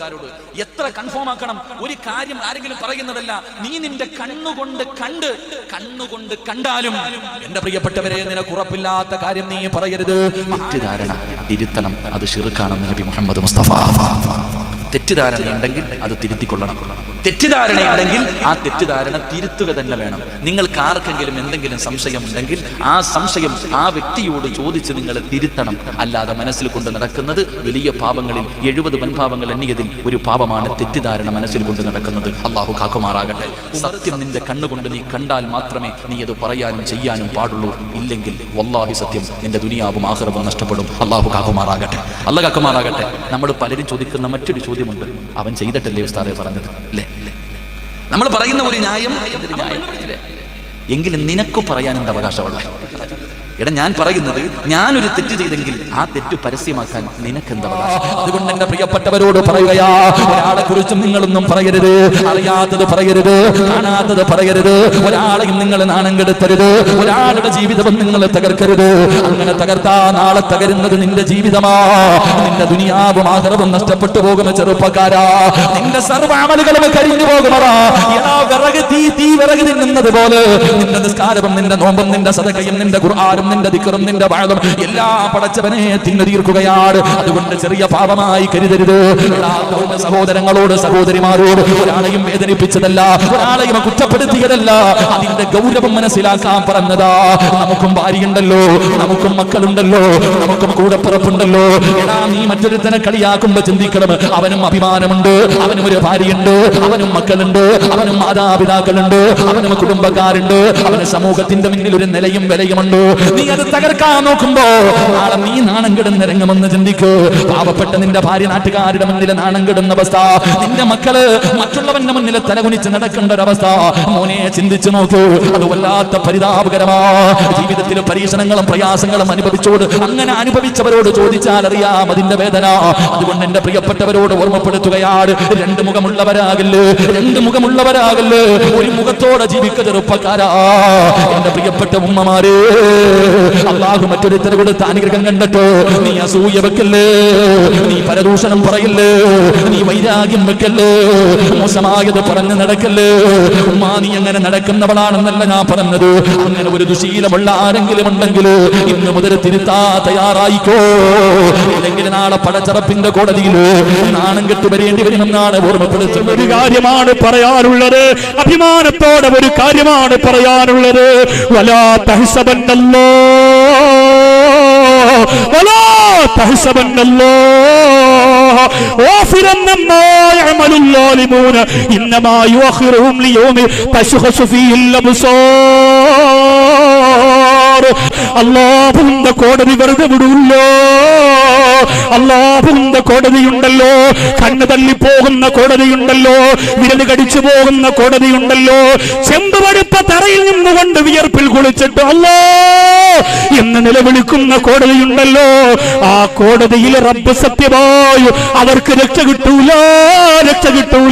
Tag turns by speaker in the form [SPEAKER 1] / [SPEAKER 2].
[SPEAKER 1] ചെറുപ്പക്കാരോട് എത്ര കൺഫേം ആക്കണം? ഒരു കാര്യം ആരെങ്കിലും പറയുന്നതല്ല നീ നിന്റെ കണ്ണുകൊണ്ട് കണ്ട് കണ്ണുകൊണ്ട് കണ്ടാലും എന്റെ പ്രിയപ്പെട്ടവരെ നിനക്ക് ഉറപ്പില്ലാത്ത കാര്യം നീ പറയരുത്. മറ്റു ധാരണ തിരുത്തണം. അത് ശിർക്കാണെന്ന് നബി മുഹമ്മദ് മുസ്തഫ. തെറ്റിദ്ധാരണ ഉണ്ടെങ്കിൽ അത് തിരുത്തിക്കൊള്ളണം. തെറ്റിദ്ധാരണ ഉണ്ടെങ്കിൽ ആ തെറ്റിദ്ധാരണ തിരുത്തുക തന്നെ വേണം. നിങ്ങൾക്ക് ആർക്കെങ്കിലും എന്തെങ്കിലും സംശയം ഉണ്ടെങ്കിൽ ആ സംശയം ആ വ്യക്തിയോട് ചോദിച്ച് നിങ്ങൾ തിരുത്തണം. അല്ലാതെ മനസ്സിൽ കൊണ്ട് നടക്കുന്നത് വലിയ പാപങ്ങളിൽ എഴുപത് വൻപാപങ്ങൾ എണ്ണിയതിൽ ഒരു പാപമാണ് തെറ്റിദ്ധാരണ മനസ്സിൽ കൊണ്ട് നടക്കുന്നത്. അള്ളാഹു കാക്കുമാറാകട്ടെ. സത്യം നിന്റെ കണ്ണുകൊണ്ട് നീ കണ്ടാൽ മാത്രമേ നീ അത് പറയാനും ചെയ്യാനും പാടുള്ളൂ. ഇല്ലെങ്കിൽ വല്ലാഹി സത്യം നിന്റെ ദുനിയാവും ആഹ്റവും നഷ്ടപ്പെടും. അള്ളാഹു കാക്കുമാറാകട്ടെ. അല്ല കാക്കുമാറാകട്ടെ. നമ്മൾ പലരും ചോദിക്കുന്ന മറ്റൊരു ചോദ്യമുണ്ട്. അവൻ ചെയ്തിട്ടല്ലേ ഉസ്താദെ പറഞ്ഞത്? അല്ലേ നമ്മൾ പറയുന്ന ഒരു ന്യായം? എങ്കിലും നിനക്ക് പറയാൻ എന്ത് അവകാശമുള്ള എടാ ഞാൻ പറയുന്നത് ഞാനൊരു തെറ്റ് ചെയ്തെങ്കിൽ ആ തെറ്റ് പരസ്യമാക്കാൻ നിനക്ക് എന്താ അതുകൊണ്ട് എന്റെ പ്രിയപ്പെട്ടവരോട് പറയുകയാ ഒരാളെ കുറിച്ചും നിങ്ങളൊന്നും പറയരുത് അറിയാത്തത് പറയരുത് കാണാത്തത് പറയരുത് ഒരാളെയും നിങ്ങൾ നാണം കെടുത്തരുത് ഒരാളുടെ ജീവിതം നിങ്ങൾ തകർക്കരുത്. അങ്ങനെ തകർത്താ നാളെ തകരുന്നത് നിന്റെ ജീവിതമാ. നിന്റെ ദുനിയാവും ആഗ്രഹവും നഷ്ടപ്പെട്ടു പോകുന്ന ചെറുപ്പക്കാരാ. നിന്റെ സർവാമലുകളും കരിഞ്ഞു പോകുമറാ വിറക് തീ തീ വിറക് തിന്നുന്നത് പോലെ. നിന്റെ നിസ്കാരവും നിന്റെ നോമ്പും നിന്റെ സതകയും നിന്റെ ഖുർആനും നിന്റെ ദിക്കറും നിന്റെ വാദം എല്ലാ പടച്ചവനെ തിന്നു തീർക്കുകയാണ് അതുകൊണ്ട് ചെറിയ പാപമായി കരുതരുത്. സഹോദരങ്ങളോട് സഹോദരിമാരോട് ഒരാളെയും വേദനിപ്പിച്ചതല്ല ഒരാളെയും കുറ്റപ്പെടുത്തിയതല്ല. അതിന്റെ ഗൗരവം മനസ്സിലാക്കാൻ പറഞ്ഞതാ. നമുക്കും ഭാര്യയുണ്ടല്ലോ നമുക്കും മക്കളുണ്ടല്ലോ നമുക്കും കൂടപ്പിറപ്പുണ്ടല്ലോ. എടാ നീ മറ്റൊരുത്തനെ കളിയാക്കുമ്പോ ചിന്തിക്കണം. അവനും അഭിമാനമുണ്ട് അവനും ഒരു ഭാര്യയുണ്ട് അവനും മക്കളുണ്ട് അവനും മാതാപിതാക്കളുണ്ട് അവനും കുടുംബക്കാരുണ്ട് അവന് സമൂഹത്തിന്റെ മുന്നിൽ ഒരു നിലയും വിലയുമുണ്ട്. നീ അത് തകർക്കാൻ നോക്കുമ്പോ നാളെ നീ നാണം കിടന്നിറങ്ങുമെന്ന് ചിന്തിക്കൂ. പാവപ്പെട്ട നിന്റെ ഭാര്യ നാട്ടുകാരുടെ മുന്നിൽ നാണം കിടുന്ന അവസ്ഥ. നിന്റെ മക്കൾ മറ്റുള്ളവന്റെ മുന്നിലെ തലകുനിച്ച് നടക്കേണ്ട ഒരവസ്ഥ. മോനെ ചിന്തിച്ചു നോക്കൂ. അത് വല്ലാത്ത പരിതാപകരമാ. ജീവിതത്തിൽ പരീക്ഷണങ്ങളും പ്രയാസങ്ങളും അനുഭവിച്ചോട് അങ്ങനെ അനുഭവിച്ചവരോട് ചോദിച്ചാൽ അറിയാം അതിന്റെ വേദന. അതുകൊണ്ട് എന്റെ പ്രിയപ്പെട്ടവരോട് ഓർമ്മപ്പെടുത്തുകയാണ്. രണ്ട് മുഖമുള്ളവരാകല്ലേ? രണ്ട് മുഖമുള്ളവരാകല്ലേ? ഒരു മുഖത്തോടെ ജീവിക്ക ചെറുപ്പക്കാരാ. എന്റെ പ്രിയപ്പെട്ട ഉമ്മമാരെ അള്ളാഹു മറ്റൊരുത്തരെ കൊടുത്ത അനുഗ്രഹം കണ്ടിട്ടോ നീ അസൂയ വെക്കല്ലേ? നീ പരദൂഷണം പറയല്ലേ? നീ വൈരാഗ്യം വെക്കല്ലേ? മോശമായത് പറഞ്ഞു നടക്കല്ലേ? ഉമ്മാ നീ അങ്ങനെ നടക്കുന്നവളാണെന്നല്ല ഞാൻ പറഞ്ഞത്. അങ്ങനെ ഒരു ദുശീലമുള്ള ആരെങ്കിലും ഉണ്ടെങ്കിൽ ഇന്ന് മുതൽ തിരുത്താ തയ്യാറായിക്കോ. അല്ലെങ്കിൽ നാളെ പടച്ചറപ്പിന്റെ കോടതിയിൽ നാണം കെട്ട് വരേണ്ടി വരുമെന്നാണ് ഓർമ്മപ്പെടുത്തുന്നത്.
[SPEAKER 2] ഒരു കാര്യമാണ് പറയാനുള്ളത്. അഭിമാനത്തോടെ ഒരു കാര്യമാണ് പറയാനുള്ളത്. വലാ തഹ്സബന്നല്ലോ ولا تحسبن الله غافلا عما يعمل الظالمون انما يؤخرهم ليوم تشخص فيه الابصار അള്ളാഹുവിന്റെ കോടതി വെറുതെ വിടൂല്ലോ. അള്ളാഹുവിന്റെ കോടതിയുണ്ടല്ലോ. കണ്ണു തള്ളിപ്പോകുന്ന കോടതിയുണ്ടല്ലോ. വിരൽ കടിച്ചു പോകുന്ന കോടതിയുണ്ടല്ലോ. ചെമ്പ് തറയിൽ നിന്നുകൊണ്ട് വിയർപ്പിൽ കുളിച്ചിട്ട് അല്ലോ എന്ന് നിലവിളിക്കുന്ന കോടതിയുണ്ടല്ലോ. ആ കോടതിയിൽ റബ്ബ് സത്യമായു അവർക്ക് രക്ഷ കിട്ടൂല രക്ഷ കിട്ടൂല.